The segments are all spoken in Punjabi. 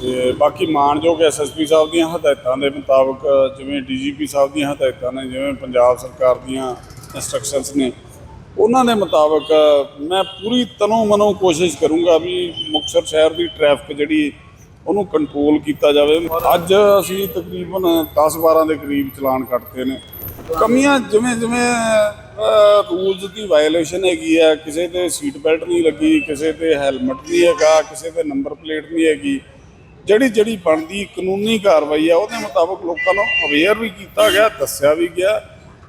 ਤੇ ਬਾਕੀ ਮਾਨਯੋਗ ਐਸਐਸਪੀ ਸਾਹਿਬ ਦੀਆਂ ਹਦਾਇਤਾਂ ਦੇ ਮੁਤਾਬਕ, ਜਿਵੇਂ ਡੀਜੀਪੀ ਸਾਹਿਬ ਦੀਆਂ ਹਦਾਇਤਾਂ ਨੇ, ਜਿਵੇਂ ਪੰਜਾਬ ਸਰਕਾਰ ਦੀਆਂ ਇੰਸਟਰਕਸ਼ਨਸ ਨੇ, ਉਹਨਾਂ ਦੇ ਮੁਤਾਬਕ ਮੈਂ ਪੂਰੀ ਤਨੋਂ ਮਨੋਂ ਕੋਸ਼ਿਸ਼ ਕਰੂੰਗਾ ਵੀ ਮੁਕਤਸਰ ਸ਼ਹਿਰ ਦੀ ਟ੍ਰੈਫਿਕ ਜਿਹੜੀ, ਉਹਨੂੰ ਕੰਟਰੋਲ ਕੀਤਾ ਜਾਵੇ। ਅੱਜ ਅਸੀਂ ਤਕਰੀਬਨ 10-12 ਦੇ ਕਰੀਬ ਚਲਾਨ ਕੱਟਦੇ ਨੇ। ਕਮੀਆਂ ਜਿਵੇਂ ਜਿਵੇਂ ਰੂਲਸ ਦੀ ਵਾਇਓਲੇਸ਼ਨ ਹੈਗੀ ਆ, ਕਿਸੇ ਤੇ ਸੀਟ ਬੈਲਟ ਨਹੀਂ ਲੱਗੀ, ਕਿਸੇ ਤੇ ਹੈਲਮਟ ਨਹੀਂ ਹੈਗਾ, ਕਿਸੇ ਤੇ ਨੰਬਰ ਪਲੇਟ ਨਹੀਂ ਹੈਗੀ ਜਿਹੜੀ ਜਿਹੜੀ ਬਣਦੀ ਕਾਨੂੰਨੀ ਕਾਰਵਾਈ ਆ, ਉਹਦੇ ਮੁਤਾਬਕ ਲੋਕਾਂ ਨੂੰ ਅਵੇਅਰ ਵੀ ਕੀਤਾ ਗਿਆ, ਦੱਸਿਆ ਵੀ ਗਿਆ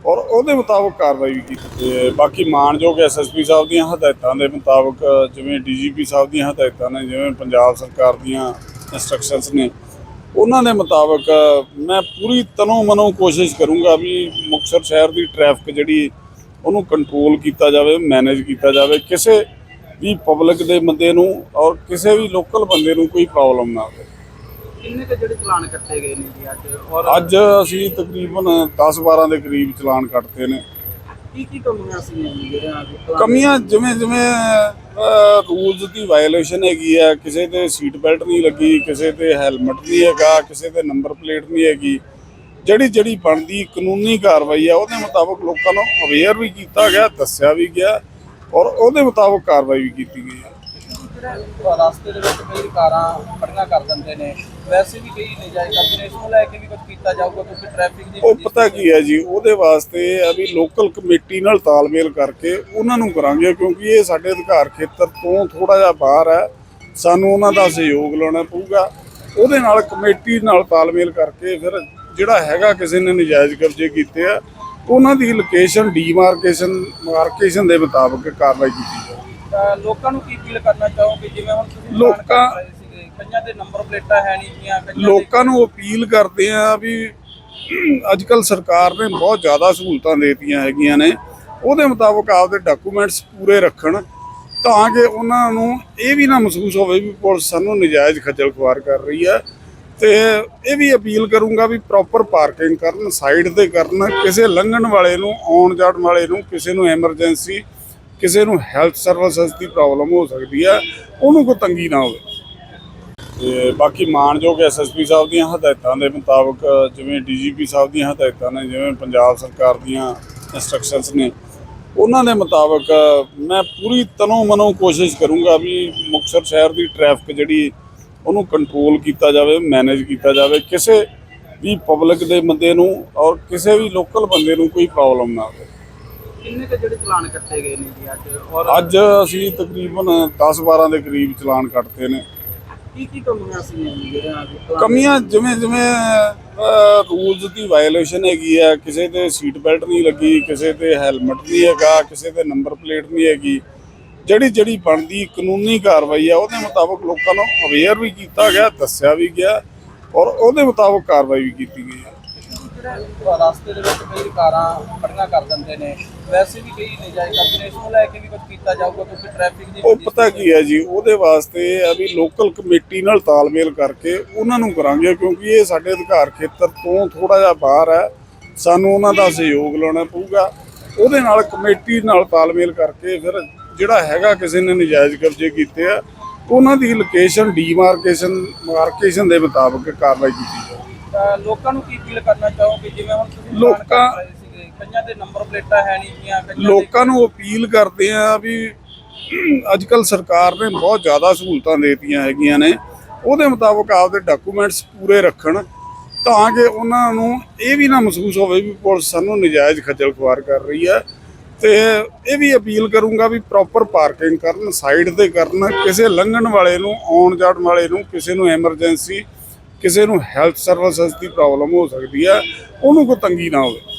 ਔਰ ਉਹਦੇ ਮੁਤਾਬਕ ਕਾਰਵਾਈ ਵੀ ਕੀਤੀ ਤੇ ਬਾਕੀ ਮਾਨਯੋਗ ਐਸਐਸਪੀ ਸਾਹਿਬ ਦੀਆਂ ਹਦਾਇਤਾਂ ਦੇ ਮੁਤਾਬਕ, ਜਿਵੇਂ ਡੀਜੀਪੀ ਸਾਹਿਬ ਦੀਆਂ ਹਦਾਇਤਾਂ ਨੇ, ਜਿਵੇਂ ਪੰਜਾਬ ਸਰਕਾਰ ਦੀਆਂ ਇੰਸਟਰਕਸ਼ਨਸ ਨੇ, ਉਹਨਾਂ ਦੇ ਮੁਤਾਬਕ ਮੈਂ ਪੂਰੀ ਤਨੋਂ ਮਨੋਂ ਕੋਸ਼ਿਸ਼ ਕਰੂੰਗਾ ਵੀ ਮੁਕਤਸਰ ਸ਼ਹਿਰ ਦੀ ਟ੍ਰੈਫਿਕ ਜਿਹੜੀ, ਉਹਨੂੰ ਕੰਟਰੋਲ ਕੀਤਾ ਜਾਵੇ ਮੈਨੇਜ ਕੀਤਾ ਜਾਵੇ, ਕਿਸੇ ਵੀ ਪਬਲਿਕ ਦੇ ਬੰਦੇ ਨੂੰ ਔਰ ਕਿਸੇ ਵੀ ਲੋਕਲ ਬੰਦੇ ਨੂੰ ਕੋਈ ਪ੍ਰੋਬਲਮ ਨਾ ਆਵੇ। ਕਿੰਨੇ ਕੁ ਜਿਹੜੇ ਚਲਾਨ ਕੱਟੇ ਗਏ ਨੇ ਜੀ ਅੱਜ? ਔਰ ਅੱਜ ਅਸੀਂ ਤਕਰੀਬਨ 10-12 ਦੇ ਕਰੀਬ ਚਲਾਨ ਕੱਟਦੇ ਨੇ। ਕੀ ਕੀ ਕਮੀਆਂ ਸੀ ਜਿਹੜੀਆਂ ਅੱਜ ਚਲਾਨ- ਕਮੀਆਂ ਜਿਵੇਂ ਜਿਵੇਂ ਰੂਲਸ ਦੀ ਵਾਇਓਲੇਸ਼ਨ ਹੈਗੀ ਆ ਕਿਸੇ ਤੇ ਸੀਟ ਬੈਲਟ ਨਹੀਂ ਲੱਗੀ ਕਿਸੇ ਤੇ ਹੈਲਮਟ ਨਹੀਂ ਹੈਗਾ ਕਿਸੇ ਤੇ ਨੰਬਰ ਪਲੇਟ ਨਹੀਂ ਹੈਗੀ। ਜਿਹੜੀ ਜਿਹੜੀ ਬਣਦੀ ਕਾਨੂੰਨੀ ਕਾਰਵਾਈ ਆ ਉਹਦੇ ਮੁਤਾਬਕ ਲੋਕਾਂ ਨੂੰ ਅਵੇਅਰ ਵੀ ਕੀਤਾ ਗਿਆ ਦੱਸਿਆ ਵੀ ਗਿਆ ਔਰ ਉਹਦੇ ਮੁਤਾਬਕ ਕਾਰਵਾਈ ਵੀ ਕੀਤੀ ਗਈ ਹੈ ਰਸਤੇ ਦੇ ਵਿੱਚ ਕਈ ਕਾਰਾਂ ਖੜੀਆਂ ਕਰ ਦਿੰਦੇ ਨੇ। ਵੈਸੇ ਵੀ ਕਈ ਨਜਾਇਜ਼ ਕਰਦੇ ਨੇ ਇਸ ਨੂੰ ਲੈ ਕੇ ਵੀ ਕੁਝ ਕੀਤਾ ਜਾਊਗਾ, ਕਿਉਂਕਿ ਟ੍ਰੈਫਿਕ ਦੀ ਉਹ ਪਤਾ ਕੀ ਹੈ ਜੀ, ਉਹਦੇ ਵਾਸਤੇ ਆ ਵੀ ਲੋਕਲ ਕਮੇਟੀ ਨਾਲ ਤਾਲਮੇਲ ਕਰਕੇ ਉਹਨਾਂ ਨੂੰ ਕਰਾਂਗੇ, ਕਿਉਂਕਿ ਇਹ ਸਾਡੇ ਅਧਿਕਾਰ ਖੇਤਰ ਤੋਂ ਥੋੜਾ ਜਿਹਾ ਬਾਹਰ ਹੈ। ਸਾਨੂੰ ਉਹਨਾਂ ਦਾ ਸਹਿਯੋਗ ਲੈਣਾ ਪਊਗਾ। ਉਹਦੇ ਨਾਲ ਕਮੇਟੀ ਨਾਲ ਤਾਲਮੇਲ ਕਰਕੇ ਫਿਰ ਜਿਹੜਾ ਹੈਗਾ ਕਿਸੇ ਨੇ ਨਜਾਇਜ਼ ਕਬਜ਼ੇ ਕੀਤੇ ਆ, ਉਹਨਾਂ ਦੀ ਲੋਕੇਸ਼ਨ ਡੀਮਾਰਕੇਸ਼ਨ ਮਾਰਕੇਸ਼ਨ ਦੇ ਮੁਤਾਬਕ ਕਾਰਵਾਈ ਕੀਤੀ ਜਾਵੇ ਲੋਕਾਂ ਨੂੰ ਕੀ ਅਪੀਲ ਕਰਨਾ ਚਾਹੋਗੇ? ਜਿਵੇਂ ਹੁਣ ਤੁਸੀਂ ਲੋਕਾਂ- ਕਈਆਂ ਦੇ ਨੰਬਰ ਪਲੇਟਾਂ ਹੈ ਨਹੀਂ ਗੀਆਂ ਲੋਕਾਂ ਨੂੰ ਅਪੀਲ ਕਰਦੇ ਆ ਵੀ ਅੱਜ ਕੱਲ ਸਰਕਾਰ ਨੇ ਬਹੁਤ ਜ਼ਿਆਦਾ ਸਹੂਲਤਾਂ ਦੇਤੀਆਂ ਹੈਗੀਆਂ ਨੇ। ਉਹਦੇ ਮੁਤਾਬਕ ਆਪਦੇ ਡਾਕੂਮੈਂਟਸ ਪੂਰੇ ਰੱਖਣ ਤਾਂ ਕਿ ਉਹਨਾਂ ਨੂੰ ਇਹ ਵੀ ਨਾ ਮਹਿਸੂਸ ਹੋਵੇ ਵੀ ਪੁਲਿਸ ਸਾਨੂੰ ਨਜਾਇਜ਼ ਖੱਜਲ ਖੁਆਰ ਕਰ ਰਹੀ ਹੈ। ਤੇ ਇਹ ਵੀ ਅਪੀਲ ਕਰੂੰਗਾ ਵੀ ਪ੍ਰੋਪਰ ਪਾਰਕਿੰਗ ਕਰਨ ਸਾਈਡ ਤੇ ਕਰਨ ਕਿਸੇ ਲੰਘਣ ਵਾਲੇ ਨੂੰ ਆਉਣ ਜਾਣ ਵਾਲੇ ਨੂੰ ਕਿਸੇ ਨੂੰ ਐਮਰਜੈਂਸੀ ਕਿਸੇ ਨੂੰ ਹੈਲਥ ਸਰਵਿਸਿਜ਼ ਦੀ ਪ੍ਰੋਬਲਮ ਹੋ ਸਕਦੀ ਹੈ, ਉਹਨੂੰ ਕੋਈ ਤੰਗੀ ਨਾ ਹੋਵੇ। ਤੇ ਬਾਕੀ ਮਾਨਯੋਗ ਐਸਐਸਪੀ ਸਾਹਿਬ ਦੀਆਂ ਹਦਾਇਤਾਂ ਦੇ ਮੁਤਾਬਕ, ਜਿਵੇਂ ਡੀਜੀਪੀ ਸਾਹਿਬ ਦੀਆਂ ਹਦਾਇਤਾਂ ਨੇ, ਜਿਵੇਂ ਪੰਜਾਬ ਸਰਕਾਰ ਦੀਆਂ ਇੰਸਟਰਕਸ਼ਨਸ ਨੇ, ਉਹਨਾਂ ਦੇ ਮੁਤਾਬਕ ਮੈਂ ਪੂਰੀ ਤਨੋਂ ਮਨੋਂ ਕੋਸ਼ਿਸ਼ ਕਰੂੰਗਾ ਵੀ ਮੁਕਤਸਰ ਸ਼ਹਿਰ ਦੀ ਟ੍ਰੈਫਿਕ ਜਿਹੜੀ, ਉਹਨੂੰ ਕੰਟਰੋਲ ਕੀਤਾ ਜਾਵੇ ਮੈਨੇਜ ਕੀਤਾ ਜਾਵੇ, ਕਿਸੇ ਵੀ ਪਬਲਿਕ ਦੇ ਬੰਦੇ ਨੂੰ ਔਰ ਕਿਸੇ ਵੀ ਲੋਕਲ ਬੰਦੇ ਨੂੰ ਕੋਈ ਪ੍ਰੋਬਲਮ ਨਾ ਆਵੇ ਕਿੰਨੇ ਕੁ ਜਿਹੜੇ ਚਲਾਨ ਕੱਟੇ ਗਏ ਨੇ ਜੀ ਅੱਜ? ਔਰ ਅੱਜ ਅਸੀਂ ਤਕਰੀਬਨ 10-12 ਦੇ ਕਰੀਬ ਚਲਾਨ ਕੱਟਦੇ ਨੇ। ਕੀ ਕੀ ਕਮੀਆਂ ਸੀ ਅੱਜ ਚਲਾਨ- ਕਮੀਆਂ ਜਿਵੇਂ ਜਿਵੇਂ ਰੂਲਸ ਦੀ ਵਾਇਓਲੇਸ਼ਨ ਹੈਗੀ ਆ ਕਿਸੇ ਤੇ ਸੀਟ ਬੈਲਟ ਨਹੀਂ ਲੱਗੀ ਕਿਸੇ ਤੇ ਹੈਲਮਟ ਨਹੀਂ ਹੈਗਾ ਕਿਸੇ ਤੇ ਨੰਬਰ ਪਲੇਟ ਨਹੀਂ ਹੈਗੀ। ਜਿਹੜੀ ਜਿਹੜੀ ਬਣਦੀ ਕਾਨੂੰਨੀ ਕਾਰਵਾਈ ਆ ਉਹਦੇ ਮੁਤਾਬਕ ਲੋਕਾਂ ਨੂੰ ਅਵੇਅਰ ਵੀ ਕੀਤਾ ਗਿਆ ਦੱਸਿਆ ਵੀ ਗਿਆ ਔਰ ਉਹਦੇ ਮੁਤਾਬਕ ਕਾਰਵਾਈ ਵੀ ਕੀਤੀ ਗਈ ਹੈ ਜਿਹੜਾ ਰਸਤੇ ਦੇ ਵਿੱਚ ਕਈ ਕਾਰਾਂ ਖੜੀਆਂ ਕਰ ਦਿੰਦੇ ਨੇ। ਵੈਸੇ ਵੀ ਕਈ ਨਜਾਇਜ਼ ਕਰਦੇ ਨੇ ਇਸ ਨੂੰ ਲੈ ਕੇ ਵੀ ਕੁਝ ਕੀਤਾ ਜਾਊਗਾ ਕਿਉਂਕਿ ਟ੍ਰੈਫਿਕ ਦੀ ਉਹ ਪਤਾ ਕੀ ਹੈ ਜੀ ਉਹਦੇ ਵਾਸਤੇ ਆ ਵੀ ਲੋਕਲ ਕਮੇਟੀ ਨਾਲ ਤਾਲਮੇਲ ਕਰਕੇ ਉਹਨਾਂ ਨੂੰ ਕਰਾਂਗੇ ਕਿਉਂਕਿ ਇਹ ਸਾਡੇ ਅਧਿਕਾਰ ਖੇਤਰ ਤੋਂ ਥੋੜਾ ਜਿਹਾ ਬਾਹਰ ਹੈ। ਸਾਨੂੰ ਉਹਨਾਂ ਦਾ ਸਹਿਯੋਗ ਲੈਣਾ ਪਊਗਾ। ਉਹਦੇ ਨਾਲ ਕਮੇਟੀ ਨਾਲ ਤਾਲਮੇਲ ਕਰਕੇ ਫਿਰ ਜਿਹੜਾ ਹੈਗਾ ਕਿਸੇ ਨੇ ਨਜਾਇਜ਼ ਕਬਜ਼ੇ ਕੀਤੇ ਆ ਉਹਨਾਂ ਦੀ ਲੋਕੇਸ਼ਨ ਡੀਮਾਰਕੇਸ਼ਨ ਮਾਰਕੇਸ਼ਨ ਦੇ ਮੁਤਾਬਕ ਕਾਰਵਾਈ ਕੀਤੀ ਜਾਵੇ ਲੋਕਾਂ ਨੂੰ ਕੀ ਅਪੀਲ ਕਰਨਾ ਚਾਹੋਗੇ? ਜਿਵੇਂ ਹੁਣ ਤੁਸੀਂ ਚਲਾਨ ਲੋਕਾਂ- ਕੱਟ ਰਹੇ ਸੀਗੇ ਕਈਆਂ ਦੇ ਨੰਬਰ ਪਲੇਟਾਂ ਹੈ ਨਹੀਂ ਗੀਆਂ ਕਈਆਂ ਦੇ ਲੋਕਾਂ ਨੂੰ ਅਪੀਲ ਕਰਦੇ ਆ ਵੀ ਅੱਜ ਕੱਲ ਸਰਕਾਰ ਨੇ ਬਹੁਤ ਜ਼ਿਆਦਾ ਸਹੂਲਤਾਂ ਦੇਤੀਆਂ ਹੈਗੀਆਂ ਨੇ। ਉਹਦੇ ਮੁਤਾਬਕ ਆਪਦੇ ਡਾਕੂਮੈਂਟਸ ਪੂਰੇ ਰੱਖਣ ਤਾਂ ਕਿ ਉਹਨਾਂ ਨੂੰ ਇਹ ਵੀ ਨਾ ਮਹਿਸੂਸ ਹੋਵੇ ਵੀ ਪੁਲਿਸ ਸਾਨੂੰ ਨਜਾਇਜ਼ ਖੱਜਲ ਖੁਆਰ ਕਰ ਰਹੀ ਹੈ। ਤੇ ਇਹ ਵੀ ਅਪੀਲ ਕਰੂੰਗਾ ਵੀ ਪ੍ਰੋਪਰ ਪਾਰਕਿੰਗ ਕਰਨ ਸਾਈਡ ਤੇ ਕਰਨ ਕਿਸੇ ਲੰਘਣ ਵਾਲੇ ਨੂੰ ਆਉਣ ਜਾਣ ਵਾਲੇ ਨੂੰ ਕਿਸੇ ਨੂੰ ਐਮਰਜੈਂਸੀ ਕਿਸੇ ਨੂੰ ਹੈਲਥ ਸਰਵਿਸਿਜ਼ ਦੀ ਪ੍ਰੋਬਲਮ ਹੋ ਸਕਦੀ ਹੈ ਉਹਨੂੰ ਕੋਈ ਤੰਗੀ ਨਾ ਹੋਵੇ।